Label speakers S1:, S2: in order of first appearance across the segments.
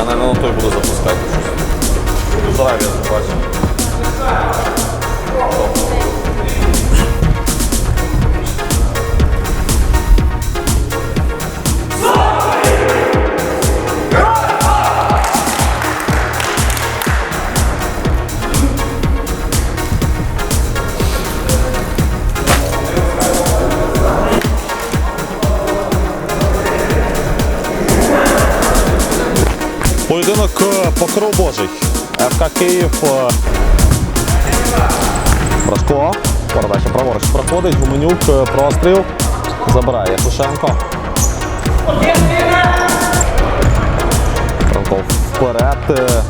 S1: Я, наверное, на той буду запускати Буду бачу.
S2: Поєдинок покров Божий. ФК Київ. е, Брашко. Передача праворуч проходить. Гуменюк. е, Простріл. Забирає Якушенко. Франков вперед. е,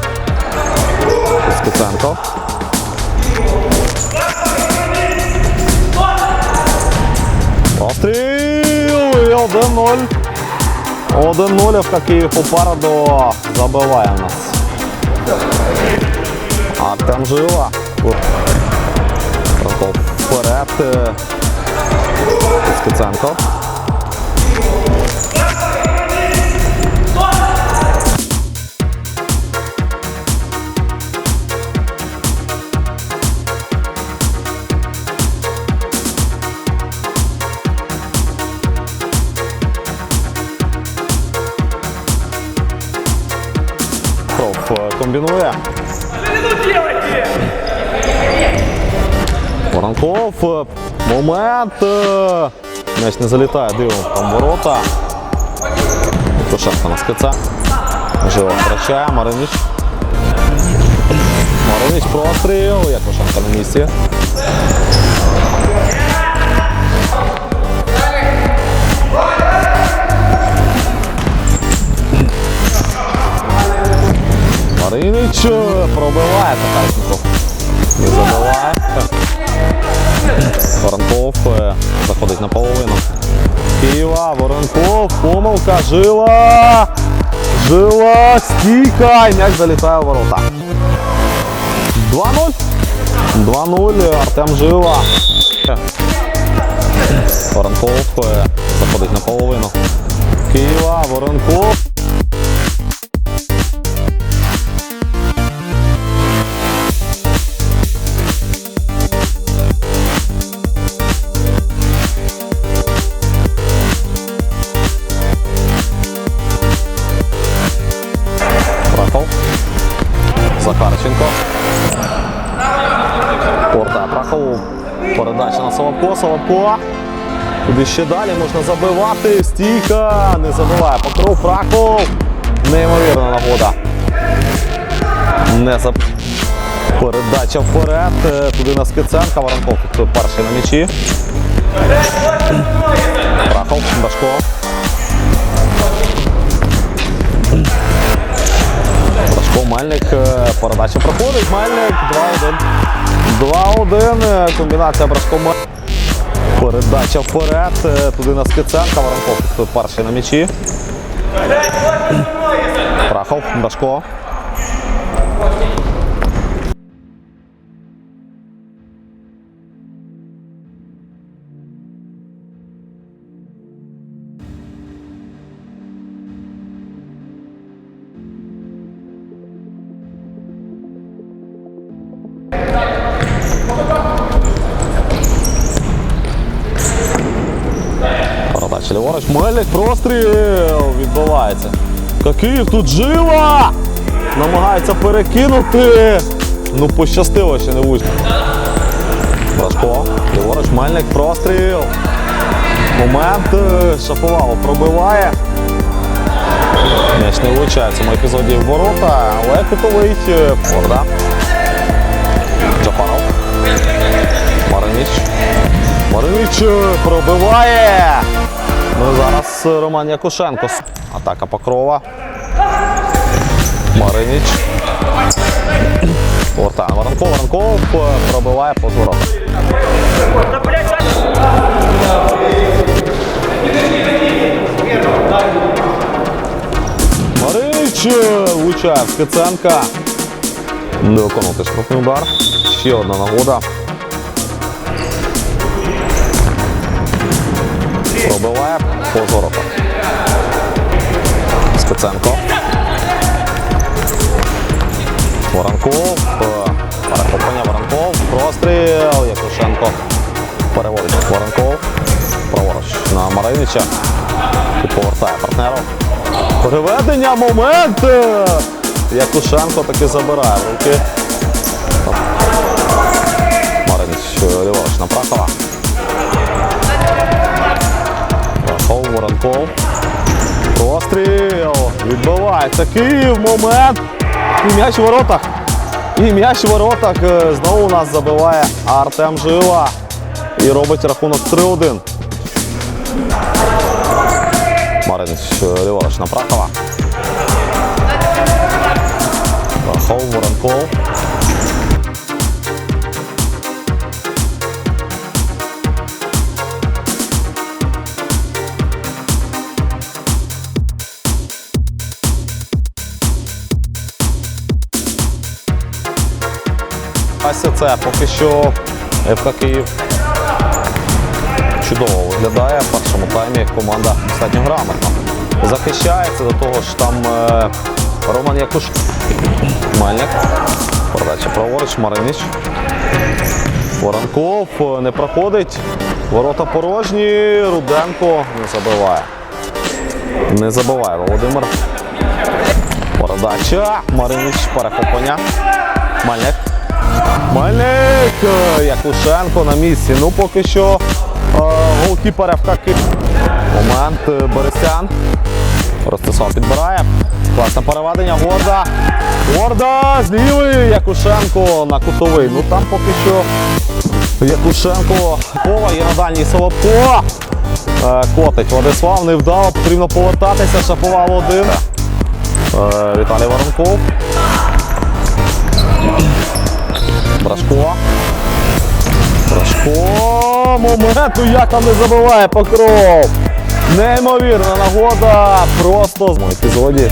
S2: Скиценко. Постріл! І 1-0. 1-0 ФК Київ попереду забиває в нас. там Жила. Вперед. е, Скиценко. Комбінує. Воронков. е, Момент. е, М'яч не залітає, дивимо там ворота. Тушенко на скица. Живо втрачає. Маринич. Маринич простріл. Якушенко на місці. Е, пробиває Татарченков. Не забиває. Воронков е, заходить на половину. Києва, Воронков, помилка, жила! Жила, стійка! І м'яч залітає в ворота. 2-0. 2-0, Артем Жила. Воронков е, заходить на половину. Києва, Воронков. Захарченко. Порта Прахову. Передача на Соловко. Соловко. Куди ще далі можна забивати. Стійка. Не забиває. Покров Прахов. Неймовірна нагода. Не заб... Передача вперед. Е, Туди на Скиценка. Воронков тут перший на м'ячі. Прахов. Дашко. Мельник. е, Передача проходить. Мельник 2-1. 2-1. е, Комбінація Брашко Передача вперед. е, Туди на Скиценка. Воронков перший на м'ячі. Прахов. Брашко. Ліворуч. Мельник простріл. Відбувається. Київ тут жива! Намагається перекинути. Ну, пощастило ще не вузько. Брашко. Ліворуч. Мельник простріл. Момент. Шаповало пробиває. М'яч не влучає в цьому епізоді в ворота, але кутовий е, Орда. Джапаров. Маринич. Маринич е, пробиває. Ну і зараз Роман Якушенко. Атака Покрова. Маринич. Орта Воронков. Воронков е, пробиває по воротах. Маринич е, влучає в Скиценка. Не виконувати штрафний удар. Ще одна нагода. Пробиває по воротах. Спеценко. Воронков. е, Перехоплення Воронков. Простріл. Якушенко. Переводить Воронков. Праворуч на Маринича. І повертає партнеру. Переведення. Момент. Якушенко таки забирає руки. Відбивається. Київ. Момент. І м'яч в воротах. І м'яч в воротах. Е, Знову у нас забиває Артем Жила. І робить рахунок 3-1. Маринич е, ліворуч на Прахова. Прахов, Воронков. Ася це поки що ФК Київ чудово виглядає. В першому таймі команда достатньо грамотно захищається до того ж там е, Роман Якуш Мельник. Передача праворуч, Маринич. Воронков е, не проходить. Ворота порожні. Руденко не забиває. Не забиває Володимир. Передача. Маринич перехоплення. Мельник. Мельник. Якушенко на місці. Ну поки що е, голкіпер ФК Момент е, Борисян. Ростислав підбирає. Класне переведення. Горда. Горда з лівої. Якушенко на кутовий. Ну там поки що Якушенко. Кова є на дальній Солодко. Е, Котить Владислав не вдало. Потрібно повертатися. Шаповал один. Віталій Воронков. Брашко. Брашко. Момент, ну як там не забиває покров. Неймовірна нагода. Просто в епізоді.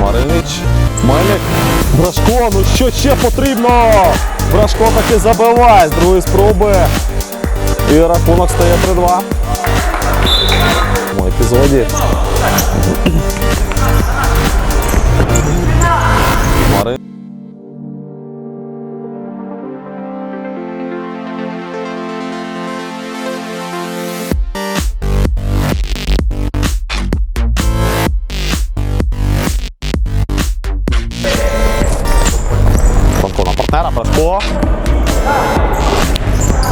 S2: Маринич. Мельник. Брашко, ну що ще потрібно? Брашко таки забиває з другої спроби. І рахунок стає 3-2. В епізоді. Марин. Франко на партнера, Брашко.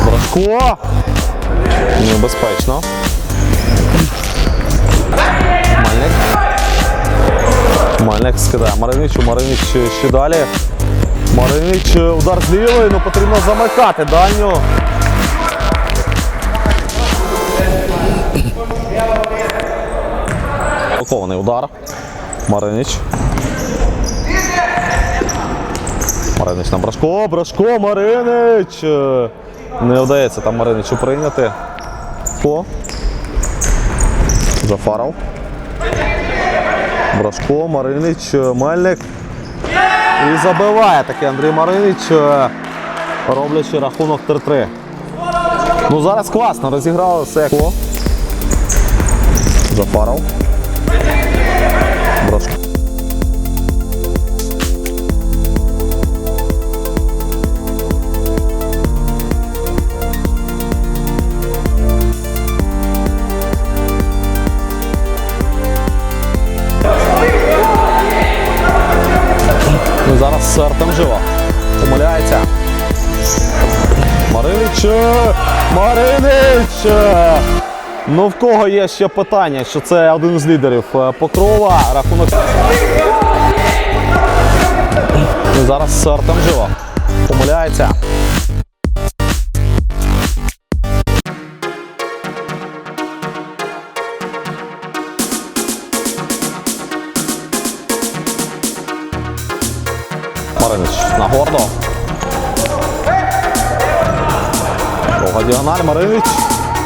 S2: Брашко. Небезпечно. Мальник скидає Мариничу, Маринич ще далі. Маринич удар з лівої, ну потрібно замикати дальню. Блокований удар. Маринич. Маринич на Брашко. Брашко, Маринич. Е, Не вдається там Мариничу прийняти. Ко. Зафаров. Брашко, Маринич, е, Мельник. І забиває таки Андрій Маринич, е, роблячи рахунок 3-3. Ну зараз класно, розіграли все. Зафаров. Ну в кого є ще питання, що це один з лідерів е, Покрова. Рахунок. Ну, зараз Артем Жива. Помиляється. Маринич на гордо. Довга діагональ, Маринич.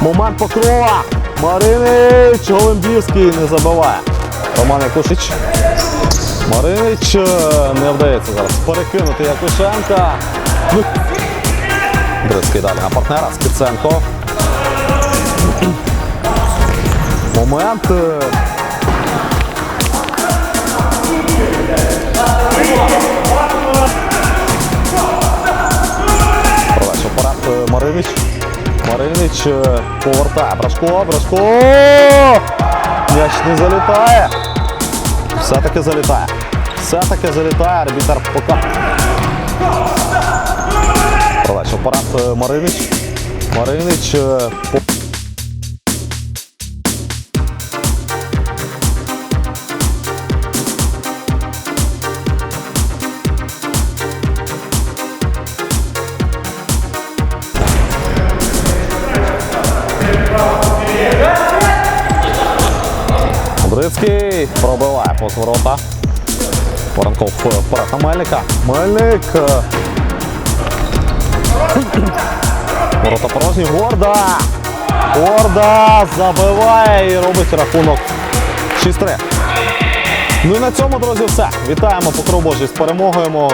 S2: Момент покрова. Маринич. Голембівський не забиває. Роман Якушич. Маринич е, не вдається зараз перекинути Якушенка. Ну. Брицький далі на партнера. Скіценко. Момент. е, Подача е, Маринич. Маринич е, повертає. Брашко, Брашко. М'яч не залітає. Все-таки залітає. Все-таки залітає. Арбітер пока. Подача апарат е, Маринич. Маринич. Е, пробиває повз ворота. Воронков е, вперед на Мельника. Мельник. е. Ворота порожні. Горда. Горда забиває і робить рахунок 6-3. Ну і на цьому, друзі, все. Вітаємо Покров Божий з перемогою.